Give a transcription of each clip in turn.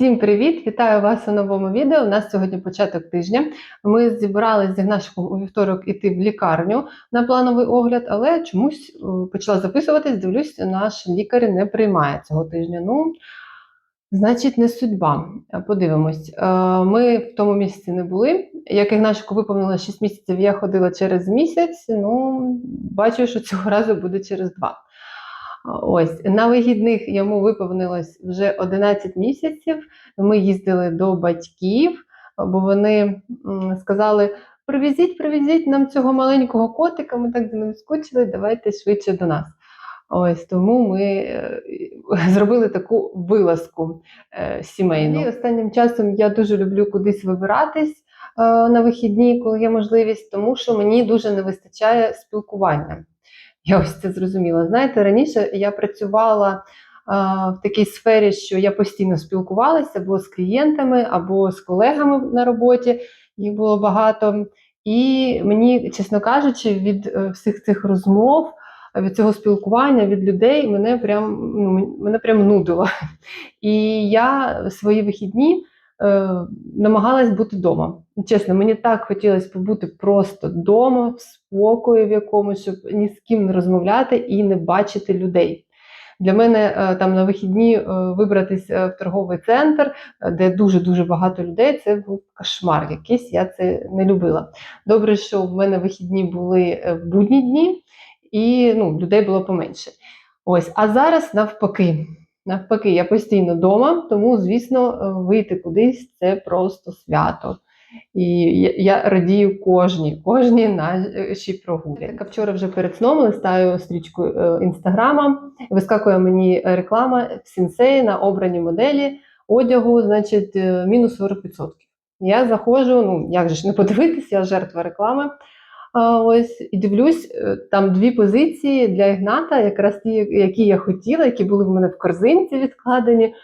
Всім привіт! Вітаю вас у новому відео. У нас сьогодні початок тижня. Ми зібралися з Ігнашком у вівторок іти в лікарню на плановий огляд, але чомусь е, почала записуватись. Дивлюсь, наш лікар не приймає цього тижня. Ну, значить, не судьба. Подивимось. Е, Ми в тому місяці не були. Як Ігнашку виповнилось 6 місяців, я ходила через місяць. Ну, бачу, що цього разу буде через два. Ось на вихідних йому виповнилось вже 11 місяців. Ми їздили до батьків, бо вони сказали: привезіть, привезіть нам цього маленького котика. Ми так за ним скучили, давайте швидше до нас. Ось тому ми е, зробили таку вилазку е, сімейну. І останнім часом я дуже люблю кудись вибиратись е, на вихідні, коли є можливість, тому що мені дуже не вистачає спілкування. Я ось це зрозуміла. Знаєте, раніше я працювала в такій сфері, що я постійно спілкувалася або з клієнтами, або з колегами на роботі. Їх було багато. І мені, чесно кажучи, від е, всіх цих розмов, від цього спілкування, від людей мене прям, ну, мене прям нудило. І я свої вихідні намагалась бути вдома. Чесно, мені так хотілося побути просто вдома, в спокої в якомусь, щоб ні з ким не розмовляти і не бачити людей. Для мене е, там на вихідні е, вибратись е, в торговий центр, е, де дуже-дуже багато людей, це був кошмар якийсь, я це не любила. Добре, що в мене вихідні були е, в будні дні, і ну, людей було поменше. Ось, а зараз навпаки. Навпаки, я постійно вдома, тому, звісно, е, вийти кудись це просто свято. І я, радію кожній, кожній нашій прогулі. Я вчора вже перед сном листаю стрічку е, інстаграма, вискакує мені реклама в сінсеї на обрані моделі одягу, значить, е, мінус 40%. Я заходжу, ну як же ж не подивитись, я жертва реклами. Ось і дивлюсь, е, там дві позиції для Ігната, якраз ті, які я хотіла, які були в мене в корзинці відкладені.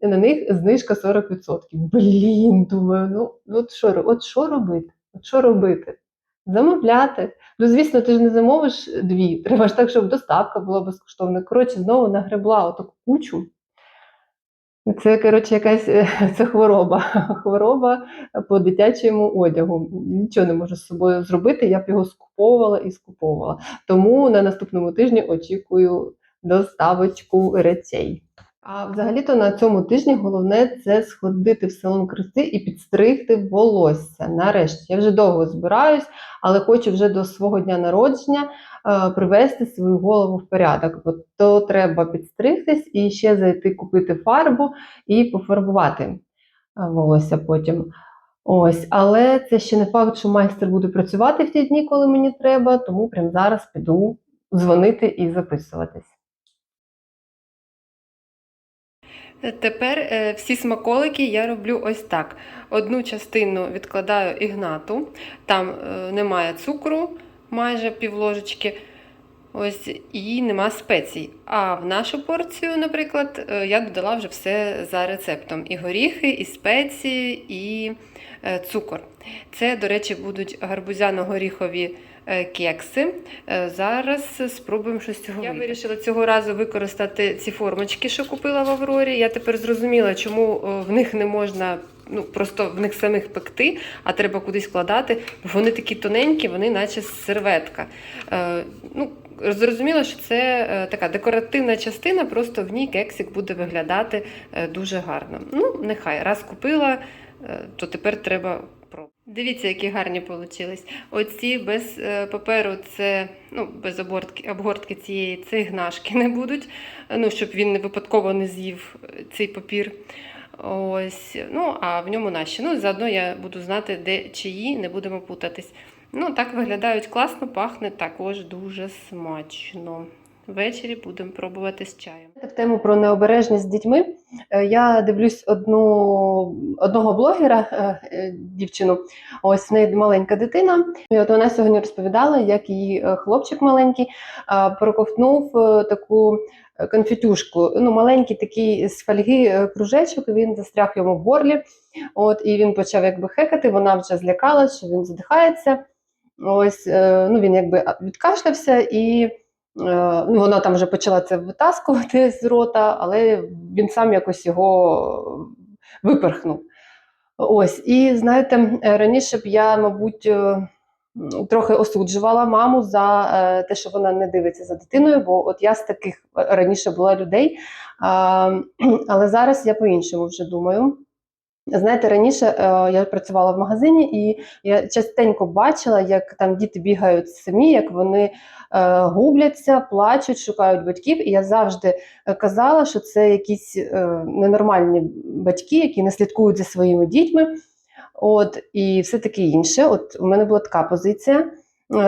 І на них знижка 40%. Блін, думаю, ну от що, от що робити? От що робити? Замовляти. Ну, звісно, ти ж не замовиш дві. Треба ж так, щоб доставка була безкоштовна. Коротше, знову нагребла отаку кучу. Це, коротше, якась е, це хвороба. Хвороба по дитячому одягу. Нічого не можу з собою зробити. Я б його скуповувала і скуповувала. Тому на наступному тижні очікую доставочку речей. А взагалі-то на цьому тижні головне це сходити в салон краси і підстригти волосся. Нарешті я вже довго збираюсь, але хочу вже до свого дня народження е, привести свою голову в порядок. Бо то треба підстригтись і ще зайти купити фарбу і пофарбувати е, волосся потім. Ось, але це ще не факт, що майстер буде працювати в ті дні, коли мені треба, тому прямо зараз піду дзвонити і записуватись. Тепер е, всі смаколики я роблю ось так. Одну частину відкладаю ігнату, там е, немає цукру, майже півложечки. Ось і нема спецій. А в нашу порцію, наприклад, е, я додала вже все за рецептом: і горіхи, і спеції, і цукор. Це, до речі, будуть гарбузяно-горіхові кекси. Е, Зараз спробуємо щось цього. Я вирішила цього разу використати ці формочки, що купила в Аврорі. Я тепер зрозуміла, чому е, в них не можна. Ну, просто в них самих пекти, а треба кудись вкладати. Бо вони такі тоненькі, вони наче серветка. Е, ну, зрозуміло, що це е, така декоративна частина, просто в ній кексик буде виглядати е, дуже гарно. Ну, нехай, раз купила, е, то тепер треба пробувати. Дивіться, які гарні вийшли. Оці без е, паперу, це ну, без обгортки, обгортки цієї це ігнашки не будуть, ну, щоб він не випадково не з'їв е, цей папір. Ось, ну, а в ньому наші. Ну, заодно я буду знати, де чиї, не будемо путатись. Ну, так виглядають класно, пахне також дуже смачно. Ввечері будемо пробувати з чаєм. В тему про необережність з дітьми. Е, Я дивлюсь одну, одного блогера, е, е, дівчину, ось в неї маленька дитина. І от вона сьогодні розповідала, як її хлопчик маленький проковтнув таку конфетюшку. Ну, маленький такий з фольги кружечок, він застряг йому в горлі. От, і він почав якби хекати, вона вже злякалася, що він задихається. Ось, ну, він якби відкашлявся і. Е, Ну, вона там вже почала це витаскувати з рота, але він сам якось його виперхнув. Ось, і знаєте, е, раніше б я, мабуть, е, трохи осуджувала маму за е, те, що вона не дивиться за дитиною, бо от я з таких е, раніше була людей. Але зараз я по-іншому вже думаю. Знаєте, раніше е, я працювала в магазині, і я частенько бачила, як там діти бігають самі, як вони е, губляться, плачуть, шукають батьків. І я завжди е, казала, що це якісь ненормальні батьки, які не слідкують за своїми дітьми. От, і все таке інше. От у мене була така позиція.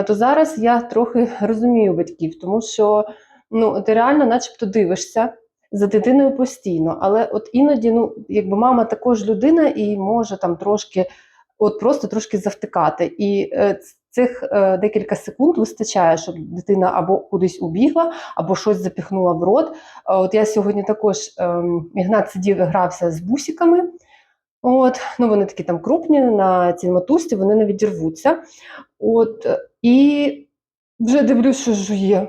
То зараз я трохи розумію батьків, тому що ну, ти реально, начебто, дивишся за дитиною постійно. Але от іноді, ну, якби мама також людина і може там трошки, от просто трошки завтикати. І е, цих е, декілька секунд вистачає, щоб дитина або кудись убігла, або щось запіхнула в рот. От я сьогодні також ем, Ігнат сидів і грався з бусиками. От, ну вони такі там крупні на цій мотузці, вони не відірвуться. От, і вже дивлюсь, що жує.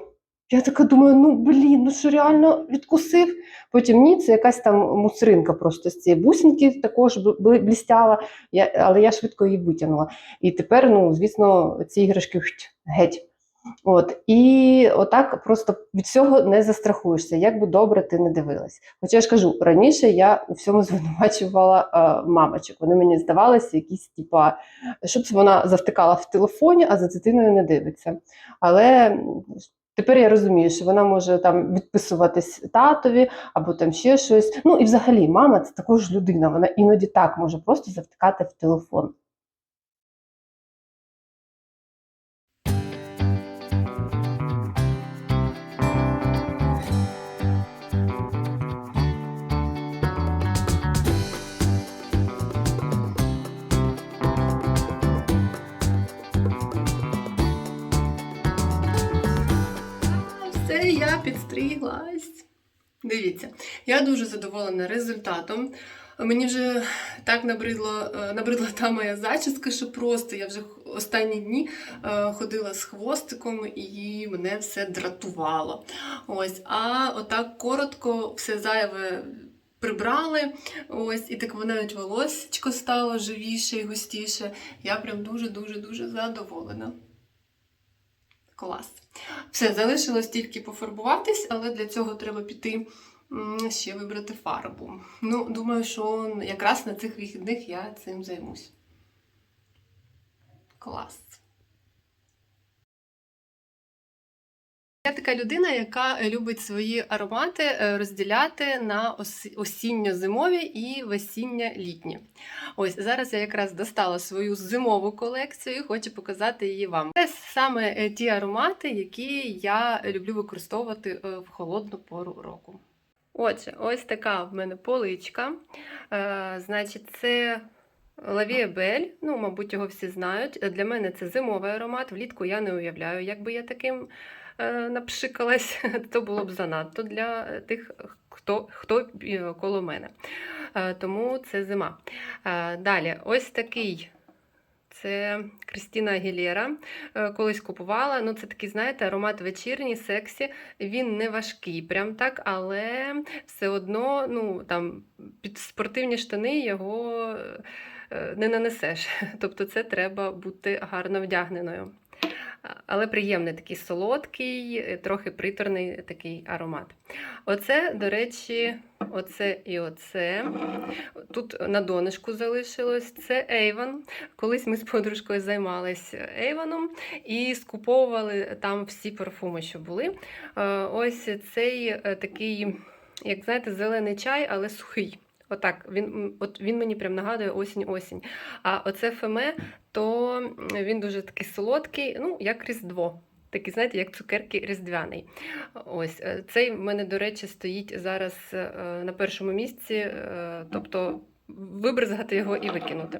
Я така думаю, ну блін, ну що реально відкусив? Потім ні, це якась там мусринка просто з цієї бусинки також бл- бл- блістяла, я, але я швидко її витягнула. І тепер, ну, звісно, ці іграшки геть. От, і отак просто від цього не застрахуєшся, як би добре ти не дивилась. Хоча я ж кажу, раніше я у всьому звинувачувала е, мамочок. Вони мені здавалися якісь, типа, щоб вона завтикала в телефоні, а за дитиною не дивиться. Але тепер я розумію, що вона може там відписуватись татові або там ще щось. Ну і взагалі, мама це також людина. Вона іноді так може просто завтикати в телефон. Я підстриглась. Дивіться, я дуже задоволена результатом. Мені вже так набридло, е, набридла та моя зачіска, що просто я вже останні дні е, ходила з хвостиком і мене все дратувало. Ось, а отак коротко все зайве прибрали. Ось, і так воно навіть волосечко стало живіше і густіше. Я прям дуже-дуже дуже задоволена. Клас. Все, залишилось тільки пофарбуватись, але для цього треба піти ще вибрати фарбу. Ну, думаю, що якраз на цих вихідних я цим займусь. Клас. Я така людина, яка любить свої аромати е, розділяти на осінньо-зимові і весінньо-літні. Ось зараз я якраз достала свою зимову колекцію і хочу показати її вам. Це саме е, ті аромати, які я люблю використовувати е, в холодну пору року. Отже, ось така в мене поличка. Е, значить, це Лавіебель, ну, мабуть, його всі знають. Для мене це зимовий аромат. Влітку я не уявляю, як би я таким е, напшикалась, то було б занадто для тих, хто, хто е, коло мене. Е, тому це зима. Е, Далі, ось такий. Це Крістіна Агілєра. Е, Колись купувала. Ну, це такий, знаєте, аромат вечірній, сексі. Він не важкий, прям так, але все одно ну, там, під спортивні штани його е, не нанесеш. Тобто це треба бути гарно вдягненою. Але приємний такий солодкий, трохи приторний такий аромат. Оце, до речі, оце і оце. Тут на донышку залишилось. Це Avon. Колись ми з подружкою займалися Avon і скуповували там всі парфуми, що були. Е, Ось цей е, такий, як знаєте, зелений чай, але сухий. Отак, він, от він мені прям нагадує осінь-осінь. А оце феме, то він дуже такий солодкий, ну, як Різдво. Такий, знаєте, як цукерки різдвяний. Ось е, цей в мене, до речі, стоїть зараз е, на першому місці, е, тобто вибризгати його і викинути.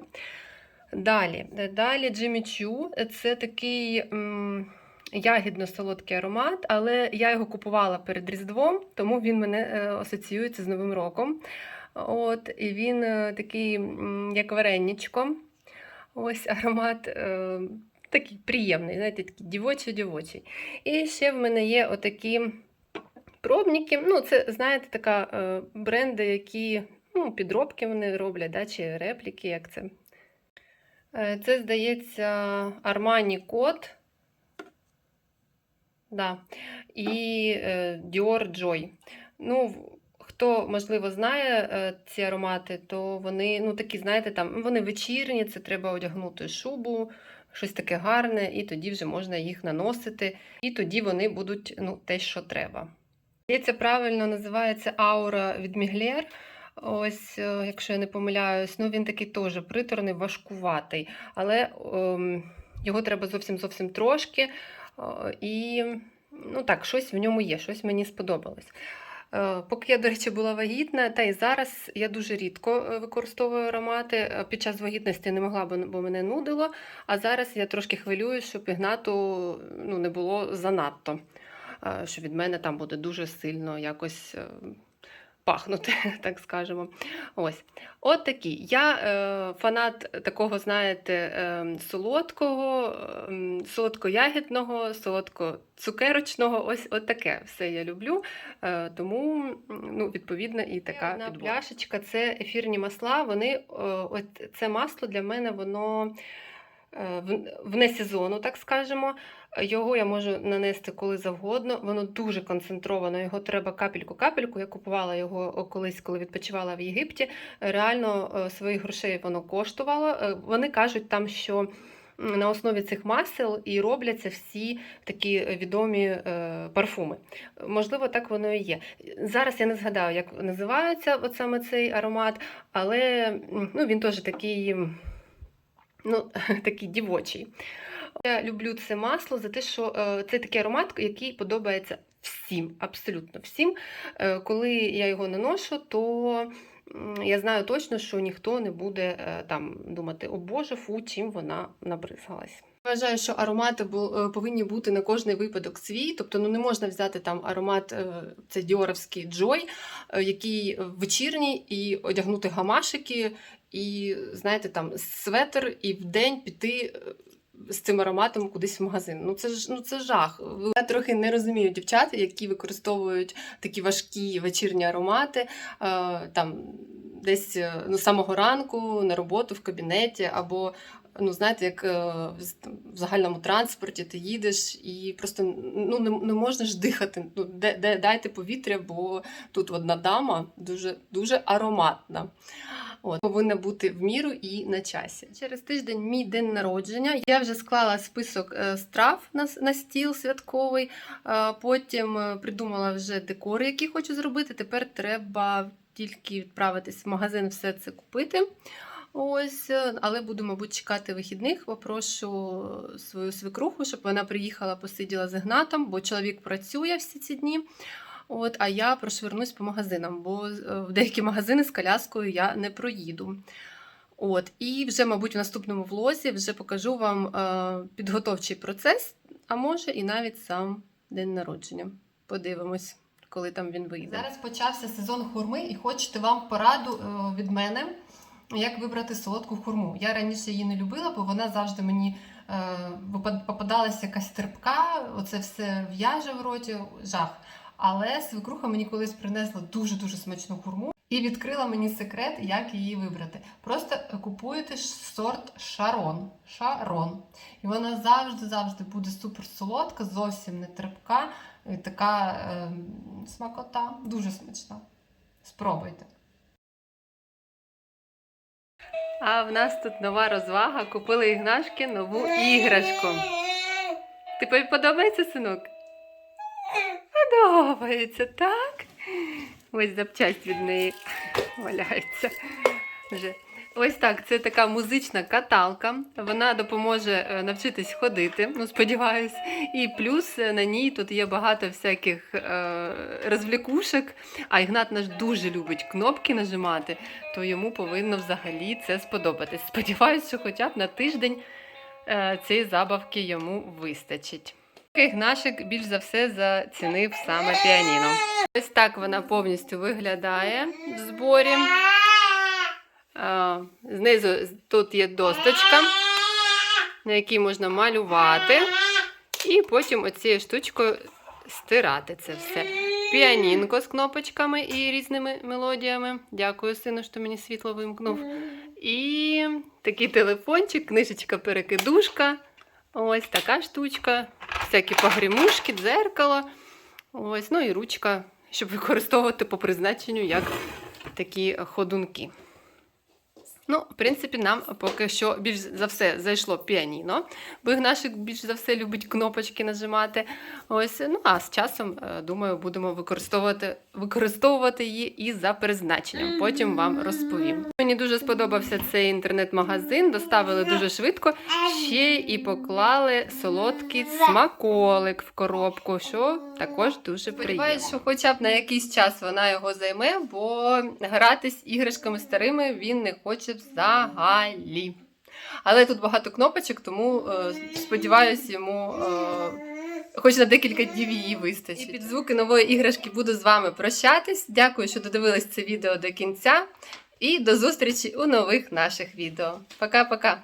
Далі, далі Jimmy Choo. Це такий м, ягідно-солодкий аромат, але я його купувала перед Різдвом, тому він мене асоціюється з Новим роком. От, і він е, такий, як вареничко. Ось аромат е, такий приємний, знаєте, такий дівочий-дівочий. І ще в мене є отакі пробники. Ну, це, знаєте, така е, бренди, які ну, підробки вони роблять, да, чи репліки, як це. Е, Це, здається, Armani Code. Да. І е, Dior Joy. Ну, хто, можливо, знає е, ці аромати, то вони, ну, такі, знаєте, там, вони вечірні, це треба одягнути шубу, щось таке гарне, і тоді вже можна їх наносити, і тоді вони будуть ну, те, що треба. Здається, правильно називається аура від Міглєр. Ось, е, якщо я не помиляюсь, ну він такий теж приторний, важкуватий, але ем, його треба зовсім зовсім трошки. е, І ну так, щось в ньому є, щось мені сподобалось. Е, Поки я, до речі, була вагітна, та й зараз я дуже рідко е, використовую аромати. Е, Під час вагітності не могла, бо, мене нудило. А зараз я трошки хвилюю, щоб Ігнату ну, не було занадто, що від мене там буде дуже сильно якось. Пахнути, так скажемо. Ось. От такі. Я е, фанат такого, знаєте, е, солодкого, е, солодкоягідного, солодкоцукерочного. Ось от таке все я люблю. Е, тому, ну, відповідно, і така одна підборка. пляшечка це ефірні масла. Вони, е, от це масло для мене, воно е, в- вне сезону, так скажемо. Його я можу нанести коли завгодно. Воно дуже концентровано. Його треба капельку-капельку. Я купувала його колись, коли відпочивала в Єгипті. Реально е, своїх грошей воно коштувало. Е, Вони кажуть там, що на основі цих масел і робляться всі такі відомі е, парфуми. Можливо, так воно і є. Зараз я не згадаю, як називається от саме цей аромат, але ну, він теж такий, ну, такий дівочий. Я люблю це масло за те, що е, це такий аромат, який подобається всім, абсолютно всім. Е, коли я його наношу, то я знаю точно, що ніхто не буде е, там думати, о Боже, фу, чим вона набризгалась. Вважаю, що аромати повинні бути на кожний випадок свій. Тобто, ну не можна взяти там аромат, це діоровський Джой, який вечірній, і одягнути гамашики, і знаєте, там светр, і в день піти. З цим ароматом кудись в магазин. Ну це ж ну це жах. Я трохи не розумію дівчат, які використовують такі важкі вечірні аромати, е, там десь е, ну, з самого ранку на роботу в кабінеті, або ну знаєте, як е, в загальному транспорті ти їдеш і просто ну не, не можна ж дихати. Ну де, де дайте повітря, бо тут одна дама дуже дуже ароматна. От повинна бути в міру і на часі. Через тиждень мій день народження. Я вже склала список е, страв на, на стіл святковий. е, Потім е, придумала вже декори, які хочу зробити. Тепер треба тільки відправитись в магазин, все це купити. Ось, але буду, мабуть, чекати вихідних. Попрошу свою свекруху, щоб вона приїхала, посиділа з Ігнатом, бо чоловік працює всі ці дні. От, а я прошвернусь по магазинам, бо е, в деякі магазини з коляскою я не проїду. От, і вже, мабуть, в наступному влозі вже покажу вам е, підготовчий процес, а може і навіть сам день народження. Подивимось, коли там він вийде. Зараз почався сезон хурми, і хочете вам пораду е, від мене, як вибрати солодку хурму. Я раніше її не любила, бо вона завжди мені е, попадалася якась терпка, оце все в'яже в роті, жах. Але свекруха мені колись принесла дуже-дуже смачну хурму і відкрила мені секрет, як її вибрати. Просто купуєте сорт Шарон. Шарон. І вона завжди-завжди буде супер солодка, зовсім не терпка, і така е, смакота, дуже смачна. Спробуйте. А в нас тут нова розвага. Купили Ігнашки нову іграшку. Тобі подобається синок? Подобається, так? Ось запчасть від неї валяється вже. Ось так, це така музична каталка. Вона допоможе е, навчитись ходити, ну сподіваюсь. І плюс е, на ній тут є багато всяких е, розвлікушок. А Ігнат наш дуже любить кнопки нажимати, то йому повинно взагалі це сподобатись. Сподіваюсь, що хоча б на тиждень е, цієї забавки йому вистачить. Ігнашик більш за все зацінив саме піаніно. Ось так вона повністю виглядає в зборі. Знизу тут є досточка, на якій можна малювати, і потім оцією штучкою стирати це все. піанінко з кнопочками і різними мелодіями. Дякую, сину, що мені світло вимкнув. І такий телефончик, книжечка-перекидушка. Ось така штучка. Всякі погрімушки, дзеркало. Ось, ну і ручка, щоб використовувати по призначенню як такі ходунки. Ну, в принципі, нам поки що більш за все зайшло піаніно, бо Ігнашик більш за все любить кнопочки нажимати. Ось, ну а з часом, е, думаю, будемо використовувати, використовувати її і за призначенням. Потім вам розповім. Мені дуже сподобався цей інтернет-магазин, доставили дуже швидко. Ще і поклали солодкий смаколик в коробку, що також дуже приємно. Сподіваюсь, що хоча б на якийсь час вона його займе, бо гратись іграшками старими він не хоче взагалі. Але тут багато кнопочок, тому е, сподіваюся, йому е, хоч на декілька днів її вистачить. І під звуки нової іграшки буду з вами прощатись. Дякую, що додивились це відео до кінця. І до зустрічі у нових наших відео. Пока-пока!